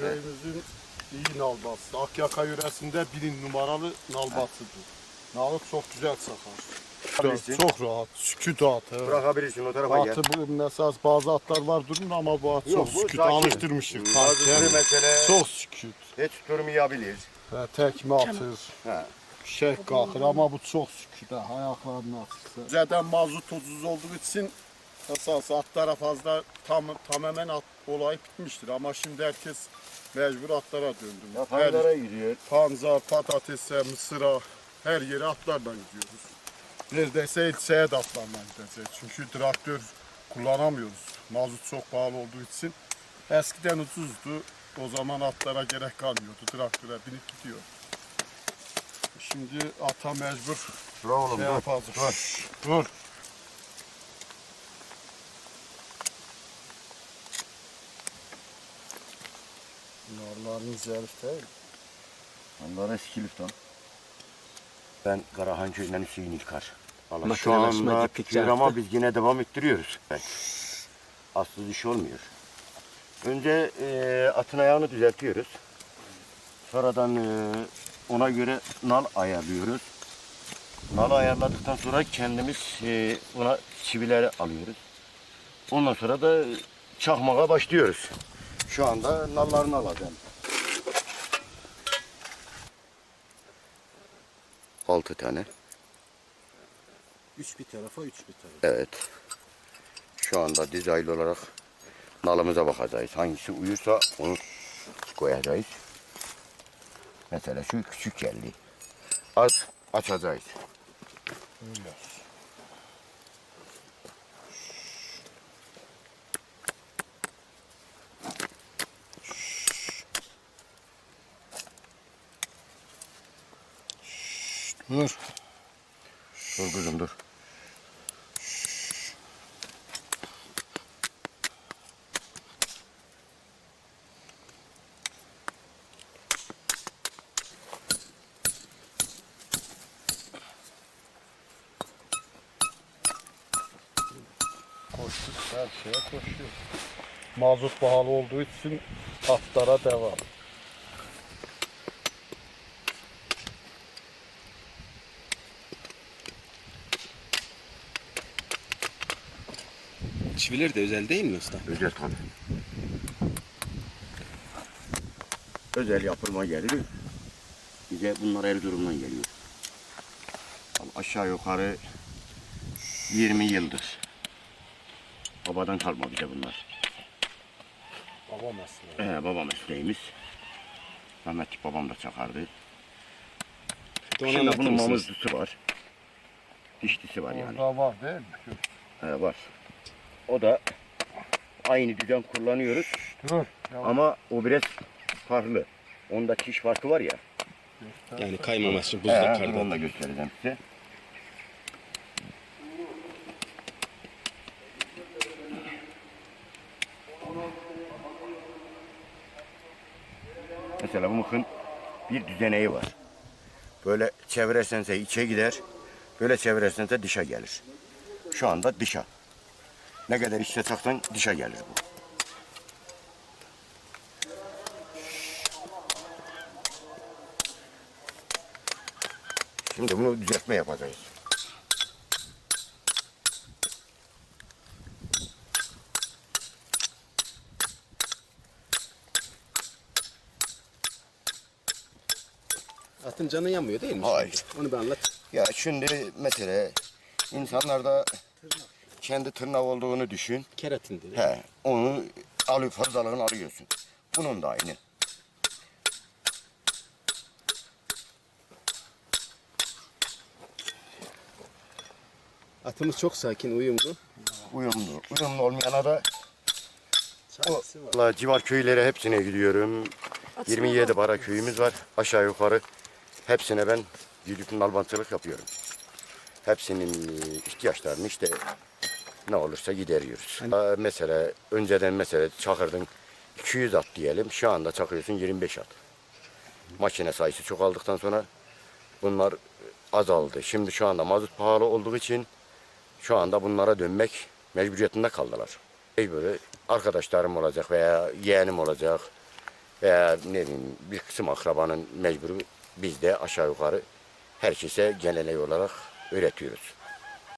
Köyümüzün iyi nalbası. Akyaka yöresinde bir numaralı nalbasıdır. Nalı çok güzel sakar. Çok rahat. Sükut atı. Bırakabilirsin o tarafa gel. Atı bu mesela bazı atlar var durun ama bu at Yok, çok bu sükut sakin. alıştırmıştık. Bazıları mesela Çok sükut. hiç durmayabilir. Ve tekme atır. Ha. Şey kalkır ama bu çok sükut. ha, Ayaklarını atırsa. Zaten mazot ucuz olduğu için esas atlara fazla tam tamamen at olay bitmiştir. Ama şimdi herkes mecbur atlara döndü. Ya Her- paylara gidiyor. pancar, patatese, mısıra her yere atlarla gidiyoruz. Neredeyse ilçeye de atlarla gideceğiz. Çünkü traktör kullanamıyoruz. Mazot çok pahalı olduğu için. Eskiden ucuzdu. O zaman atlara gerek kalmıyordu. Traktöre binip gidiyor. Şimdi ata mecbur Dur oğlum şey dur. yapacağız. dur. Dur. Narların zerif değil. Onlara eski lan. Ben Karahan köyünden Hüseyin İlkar. Valla şu Makinelaşma anda gittikçe ama arttı. biz yine devam ettiriyoruz. Evet. Aslı iş olmuyor. Önce e, atın ayağını düzeltiyoruz. Sonradan e, ona göre nal ayarlıyoruz. Nal ayarladıktan sonra kendimiz e, ona çivileri alıyoruz. Ondan sonra da çakmağa başlıyoruz. Şu anda nallarını alacağım. Altı tane. Üç bir tarafa, üç bir tarafa. Evet. Şu anda dizayn olarak nalımıza bakacağız. Hangisi uyursa onu koyacağız. Mesela şu küçük geldi. Az açacağız. Dur. Dur kızım dur. Koştuk her şeye koşuyor. Mazot pahalı olduğu için atlara devam. Çiviler de özel değil mi usta? Özel tabii. Özel yapılma geliyor. Bize bunlar Erzurum'dan geliyor. Aşağı yukarı 20 yıldır. Babadan kalma bize bunlar. Baba mesleği. Ee, baba mesleğimiz. Rahmetli babam da çakardı. Şimdi bunun mamızlısı var. Dişlisi var yani. Orada var değil mi? He, var. O da aynı düzen kullanıyoruz Dur. ama o biraz farklı. Onda çiş farkı var ya. Yani kaymaması için He, buzda dur karda. onu da göstereceğim size. Mesela bu mıkın bir düzeneği var. Böyle çevirirsense içe gider, böyle çevirirsense dışa gelir. Şu anda dışa. Ne kadar içe taksan dışa gelir bu. Şimdi bunu düzeltme yapacağız. Atın canı yanmıyor değil mi? Hayır. Onu bir anlat. Ya şimdi mesela insanlarda kendi tırnak olduğunu düşün. Keratin dedi. He, onu alıp fazlalığını alıyorsun. Bunun da aynı. Atımız çok sakin, uyumlu. Uyumlu. Uyumlu olmayana da. Valla civar köylere hepsine gidiyorum. 27 para köyümüz var. Aşağı yukarı hepsine ben gidip nalbantçılık yapıyorum. Hepsinin ihtiyaçlarını işte ne olursa gideriyoruz. Aa, Mesela önceden mesela çakırdın 200 at diyelim. Şu anda çakıyorsun 25 at. Makine sayısı çok aldıktan sonra bunlar azaldı. Şimdi şu anda mazot pahalı olduğu için şu anda bunlara dönmek mecburiyetinde kaldılar. Ey böyle arkadaşlarım olacak veya yeğenim olacak. veya ne bileyim bir kısım akrabanın mecburu biz de aşağı yukarı herkese geneley olarak öğretiyoruz.